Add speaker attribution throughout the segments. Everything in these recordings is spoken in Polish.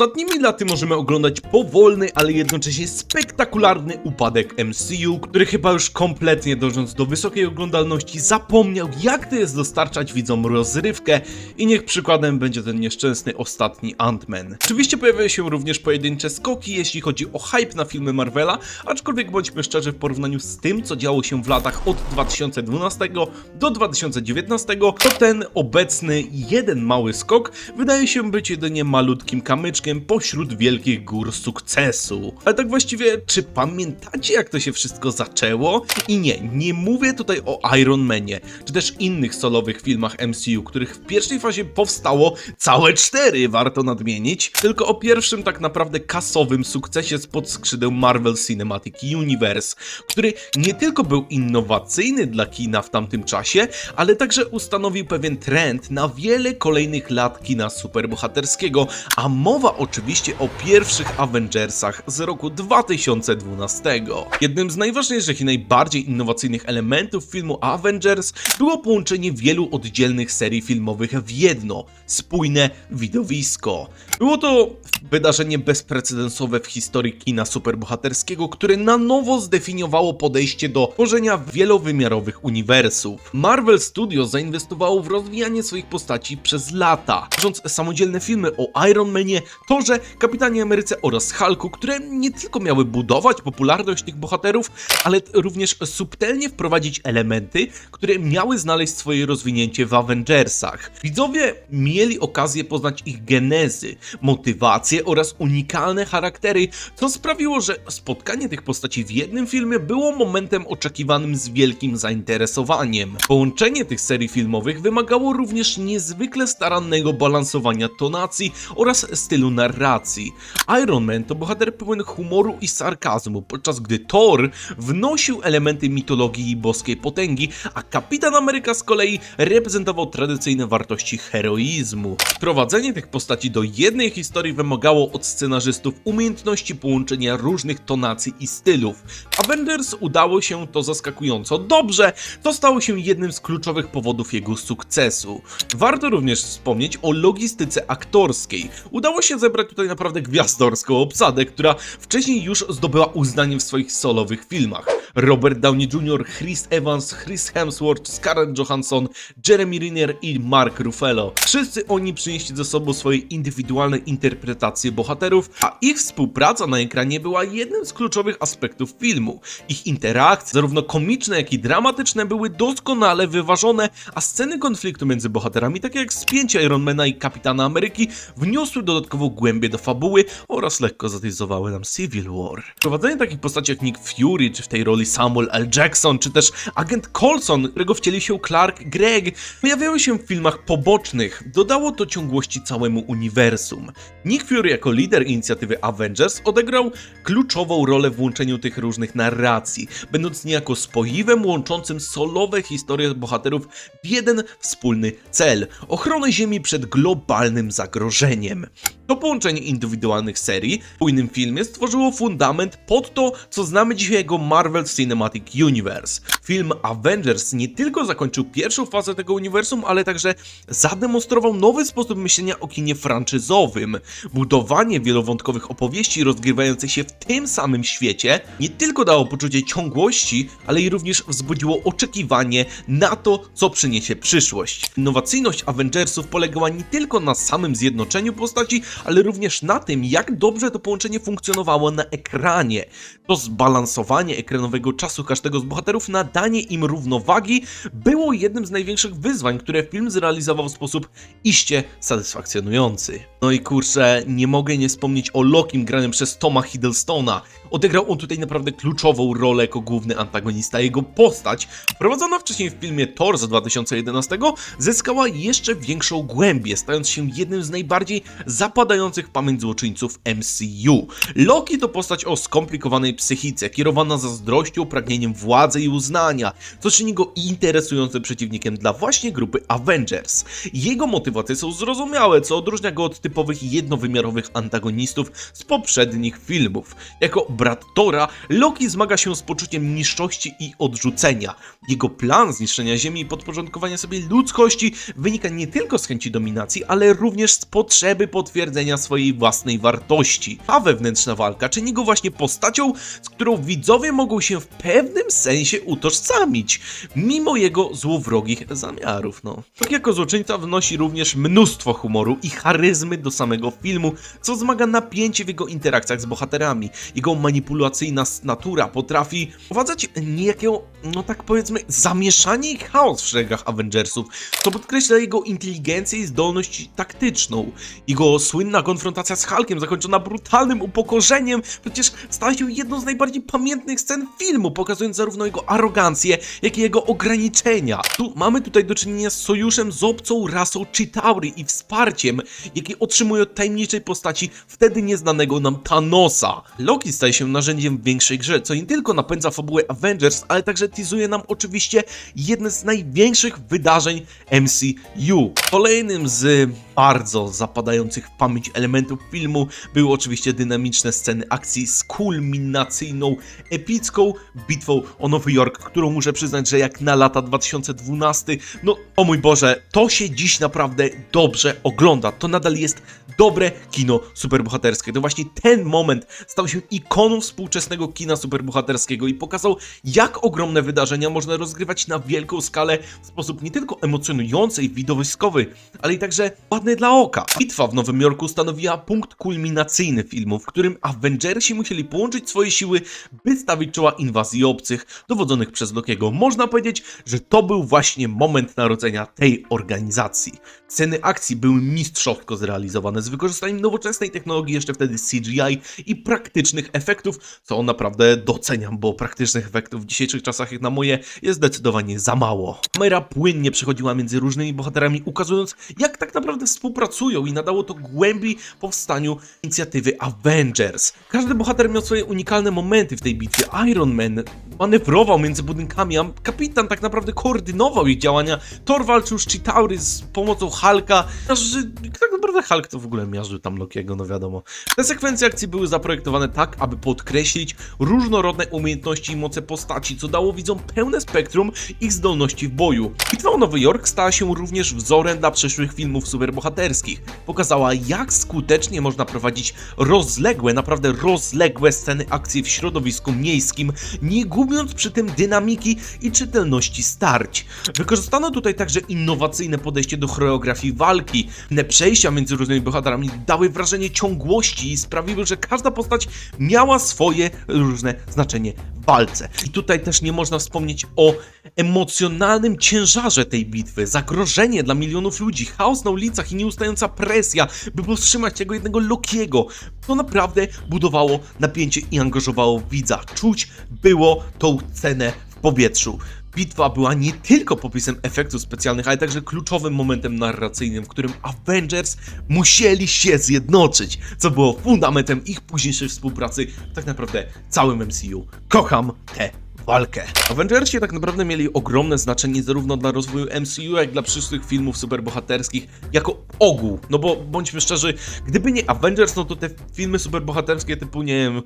Speaker 1: Ostatnimi laty możemy oglądać powolny, ale jednocześnie spektakularny upadek MCU, który chyba już kompletnie dążąc do wysokiej oglądalności zapomniał jak to jest dostarczać widzom rozrywkę i niech przykładem będzie ten nieszczęsny ostatni Ant-Man. Oczywiście pojawiają się również pojedyncze skoki, jeśli chodzi o hype na filmy Marvela, aczkolwiek bądźmy szczerzy w porównaniu z tym, co działo się w latach od 2012 do 2019, to ten obecny jeden mały skok wydaje się być jedynie malutkim kamyczkiem pośród wielkich gór sukcesu. Ale tak właściwie, czy pamiętacie jak to się wszystko zaczęło? I nie, nie mówię tutaj o Iron Manie, czy też innych solowych filmach MCU, których w pierwszej fazie powstało całe cztery, warto nadmienić, tylko o pierwszym tak naprawdę kasowym sukcesie spod skrzydeł Marvel Cinematic Universe, który nie tylko był innowacyjny dla kina w tamtym czasie, ale także ustanowił pewien trend na wiele kolejnych lat kina superbohaterskiego, a mowa oczywiście o pierwszych Avengersach z roku 2012. Jednym z najważniejszych i najbardziej innowacyjnych elementów filmu Avengers było połączenie wielu oddzielnych serii filmowych w jedno, spójne widowisko. Było to wydarzenie bezprecedensowe w historii kina superbohaterskiego, które na nowo zdefiniowało podejście do tworzenia wielowymiarowych uniwersów. Marvel Studios zainwestowało w rozwijanie swoich postaci przez lata, tworząc samodzielne filmy o Iron Manie, Torze, Kapitanie Ameryce oraz Hulku, które nie tylko miały budować popularność tych bohaterów, ale również subtelnie wprowadzić elementy, które miały znaleźć swoje rozwinięcie w Avengersach. Widzowie mieli okazję poznać ich genezy, motywacje oraz unikalne charaktery, co sprawiło, że spotkanie tych postaci w jednym filmie było momentem oczekiwanym z wielkim zainteresowaniem. Połączenie tych serii filmowych wymagało również niezwykle starannego balansowania tonacji oraz stylu narracji. Iron Man to bohater pełen humoru i sarkazmu, podczas gdy Thor wnosił elementy mitologii i boskiej potęgi, a Kapitan Ameryka z kolei reprezentował tradycyjne wartości heroizmu. Wprowadzenie tych postaci do jednej historii wymagało od scenarzystów umiejętności połączenia różnych tonacji i stylów. Avengers udało się to zaskakująco dobrze, to stało się jednym z kluczowych powodów jego sukcesu. Warto również wspomnieć o logistyce aktorskiej. Udało się zebrać tutaj naprawdę gwiazdorską obsadę, która wcześniej już zdobyła uznanie w swoich solowych filmach. Robert Downey Jr., Chris Evans, Chris Hemsworth, Scarlett Johansson, Jeremy Renner i Mark Ruffalo. Wszyscy oni przynieśli ze sobą swoje indywidualne interpretacje bohaterów, a ich współpraca na ekranie była jednym z kluczowych aspektów filmu. Ich interakcje, zarówno komiczne, jak i dramatyczne, były doskonale wyważone, a sceny konfliktu między bohaterami, takie jak spięcie Ironmana i Kapitana Ameryki, wniosły dodatkową głębię do fabuły oraz lekko zatyzowały nam Civil War. Prowadzenie takich postaci jak Nick Fury, czy w tej roli Samuel L. Jackson, czy też agent Coulson, którego wcielił się Clark Gregg, pojawiały się w filmach pobocznych. Dodało to ciągłości całemu uniwersum. Nick Fury jako lider inicjatywy Avengers odegrał kluczową rolę w łączeniu tych różnych narracji, będąc niejako spoiwem łączącym solowe historie bohaterów w jeden wspólny cel ochronę Ziemi przed globalnym zagrożeniem. To połączenie indywidualnych serii w spójnym filmie stworzyło fundament pod to, co znamy dzisiaj jako Marvel Cinematic Universe. Film Avengers nie tylko zakończył pierwszą fazę tego uniwersum, ale także zademonstrował nowy sposób myślenia o kinie franczyzowym. Budowanie wielowątkowych opowieści rozgrywających się w tym samym świecie nie tylko dało poczucie ciągłości, ale i również wzbudziło oczekiwanie na to, co przyniesie przyszłość. Innowacyjność Avengersów polegała nie tylko na samym zjednoczeniu postaci, ale również na tym, jak dobrze to połączenie funkcjonowało na ekranie. To zbalansowanie ekranowego czasu każdego z bohaterów, nadanie im równowagi było jednym z największych wyzwań, które film zrealizował w sposób iście satysfakcjonujący. No i kurczę, nie mogę nie wspomnieć o Lokim granym przez Toma Hiddlestona. Odegrał on tutaj naprawdę kluczową rolę jako główny antagonista. Jego postać, wprowadzona wcześniej w filmie Thor z 2011, zyskała jeszcze większą głębię, stając się jednym z najbardziej zapadających w pamięć złoczyńców MCU. Loki to postać o skomplikowanej psychice, kierowana zazdrością, pragnieniem władzy i uznania, co czyni go interesującym przeciwnikiem dla właśnie grupy Avengers. Jego motywacje są zrozumiałe, co odróżnia go od typowych jednowymiarowych antagonistów z poprzednich filmów. Jako brat Tora, Loki zmaga się z poczuciem niższości i odrzucenia. Jego plan zniszczenia Ziemi i podporządkowania sobie ludzkości wynika nie tylko z chęci dominacji, ale również z potrzeby potwierdzenia swojej własnej wartości. A wewnętrzna walka czyni go właśnie postacią, z którą widzowie mogą się w pewnym sensie utożsamić, mimo jego złowrogich zamiarów. No. Tak jako złoczyńca wnosi również mnóstwo humoru i charyzmy do samego filmu, co wzmaga napięcie w jego interakcjach z bohaterami. Jego manipulacyjna natura potrafi wprowadzać niejakiego, no tak powiedzmy, zamieszanie i chaos w szeregach Avengersów, co podkreśla jego inteligencję i zdolność taktyczną. Jego słynna konfrontacja z Hulkiem, zakończona brutalnym upokorzeniem, przecież stała się jedną z najbardziej pamiętnych scen filmu, pokazując zarówno jego arogancję, jak i jego ograniczenia. Tu mamy tutaj do czynienia z sojuszem z obcą rasą Chitauri i wsparciem, jakie otrzymuje od tajemniczej postaci wtedy nieznanego nam Thanosa. Loki staje się narzędziem w większej grze, co nie tylko napędza fabułę Avengers, ale także teasuje nam oczywiście jedne z największych wydarzeń MCU. Kolejnym z bardzo zapadających w pamięć elementów filmu były oczywiście dynamiczne sceny akcji z kulminacyjną, epicką bitwą o Nowy Jork, którą muszę przyznać, że jak na lata 2012, no o mój Boże, to się dziś naprawdę dobrze ogląda. To nadal jest dobre kino superbohaterskie. To właśnie ten moment stał się ikoną współczesnego kina superbohaterskiego i pokazał, jak ogromne wydarzenia można rozgrywać na wielką skalę w sposób nie tylko emocjonujący i widowiskowy, ale i także ładny dla oka. Bitwa w Nowym Jorku stanowiła punkt kulminacyjny filmu, w którym Avengersi musieli połączyć swoje siły, by stawić czoła inwazji obcych, dowodzonych przez Lokiego. Można powiedzieć, że to był właśnie moment narodzenia tej organizacji. Sceny akcji były mistrzowsko zrealizowane z wykorzystaniem nowoczesnej technologii, jeszcze wtedy CGI i praktycznych efektów, co naprawdę doceniam, bo praktycznych efektów w dzisiejszych czasach, jak na moje, jest zdecydowanie za mało. Kamera płynnie przechodziła między różnymi bohaterami, ukazując, jak tak naprawdę współpracują i nadało to głębi powstaniu inicjatywy Avengers. Każdy bohater miał swoje unikalne momenty w tej bitwie. Iron Man manewrował między budynkami, a kapitan tak naprawdę koordynował ich działania. Thor walczył z Chitauri z pomocą Hulka, że tak naprawdę Hulk to w ogóle miażdżył tam Lokiego, no wiadomo. Te sekwencje akcji były zaprojektowane tak, aby podkreślić różnorodne umiejętności i moce postaci, co dało widzom pełne spektrum ich zdolności w boju. Bitwa o Nowy Jork stała się również wzorem dla przyszłych filmów superbohaterskich. Pokazała, jak skutecznie można prowadzić rozległe, naprawdę rozległe sceny akcji w środowisku miejskim, nie gubiąc przy tym dynamiki i czytelności starć. Wykorzystano tutaj także innowacyjne podejście do choreografii walki. Inne przejścia między różnymi bohaterami dały wrażenie ciągłości i sprawiły, że każda postać miała swoje różne znaczenie w walce. I tutaj też nie można wspomnieć o emocjonalnym ciężarze tej bitwy, zagrożenie dla milionów ludzi, chaos na ulicach i nieustająca presja, by powstrzymać tego jednego Lokiego. To naprawdę budowało napięcie i angażowało widza. Czuć było tą cenę powietrzu. Bitwa była nie tylko popisem efektów specjalnych, ale także kluczowym momentem narracyjnym, w którym Avengers musieli się zjednoczyć, co było fundamentem ich późniejszej współpracy tak naprawdę całym MCU. Kocham tę walkę. Avengersi tak naprawdę mieli ogromne znaczenie zarówno dla rozwoju MCU, jak dla przyszłych filmów superbohaterskich jako ogół. No bo bądźmy szczerzy, gdyby nie Avengers, no to te filmy superbohaterskie typu, nie wiem,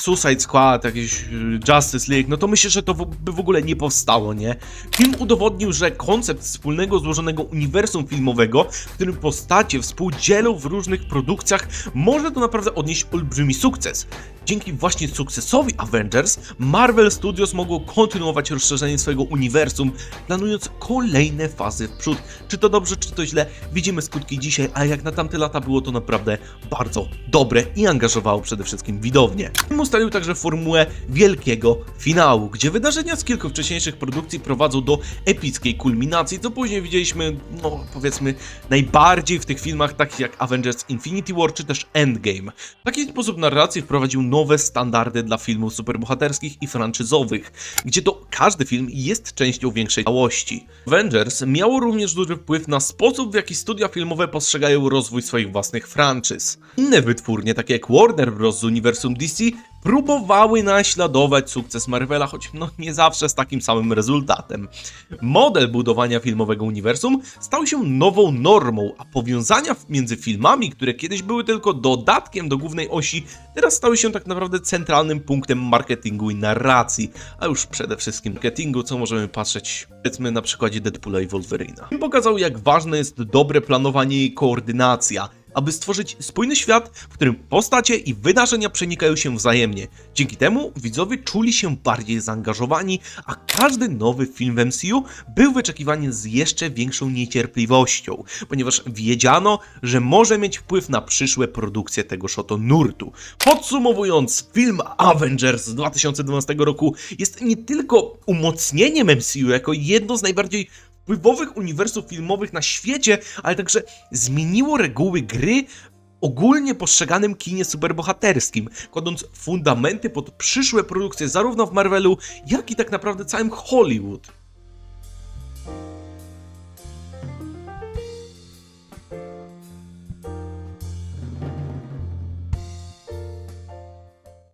Speaker 1: Suicide Squad, jakieś y, Justice League, no to myślę, że to by w ogóle nie powstało, nie? Film udowodnił, że koncept wspólnego, złożonego uniwersum filmowego, w którym postacie współdzielą w różnych produkcjach, może to naprawdę odnieść olbrzymi sukces. Dzięki właśnie sukcesowi Avengers, Marvel Studios mogło kontynuować rozszerzenie swojego uniwersum, planując kolejne fazy w przód. Czy to dobrze, czy to źle, widzimy skutki dzisiaj, a jak na tamte lata było to naprawdę bardzo dobre i angażowało przede wszystkim widownię. Film ustalił także formułę wielkiego finału, gdzie wydarzenia z kilku wcześniejszych produkcji prowadzą do epickiej kulminacji, co później widzieliśmy, no powiedzmy, najbardziej w tych filmach takich jak Avengers Infinity War czy też Endgame. Taki sposób narracji wprowadził nowe standardy dla filmów superbohaterskich i franczyzowych, gdzie to każdy film jest częścią większej całości. Avengers miało również duży wpływ na sposób, w jaki studia filmowe postrzegają rozwój swoich własnych franczyz. Inne wytwórnie, takie jak Warner Bros. z uniwersum DC, próbowały naśladować sukces Marvela, choć no nie zawsze z takim samym rezultatem. Model budowania filmowego uniwersum stał się nową normą, a powiązania między filmami, które kiedyś były tylko dodatkiem do głównej osi, teraz stały się tak naprawdę centralnym punktem marketingu i narracji, a już przede wszystkim marketingu, co możemy patrzeć powiedzmy na przykładzie Deadpoola i Wolverina. Pokazał jak ważne jest dobre planowanie i koordynacja, aby stworzyć spójny świat, w którym postacie i wydarzenia przenikają się wzajemnie. Dzięki temu widzowie czuli się bardziej zaangażowani, a każdy nowy film w MCU był wyczekiwany z jeszcze większą niecierpliwością, ponieważ wiedziano, że może mieć wpływ na przyszłe produkcje tegoż oto nurtu. Podsumowując, film Avengers z 2012 roku jest nie tylko umocnieniem MCU jako jedno z najbardziej wpływowych uniwersów filmowych na świecie, ale także zmieniło reguły gry ogólnie postrzeganym kinie superbohaterskim, kładąc fundamenty pod przyszłe produkcje zarówno w Marvelu, jak i tak naprawdę całym Hollywood.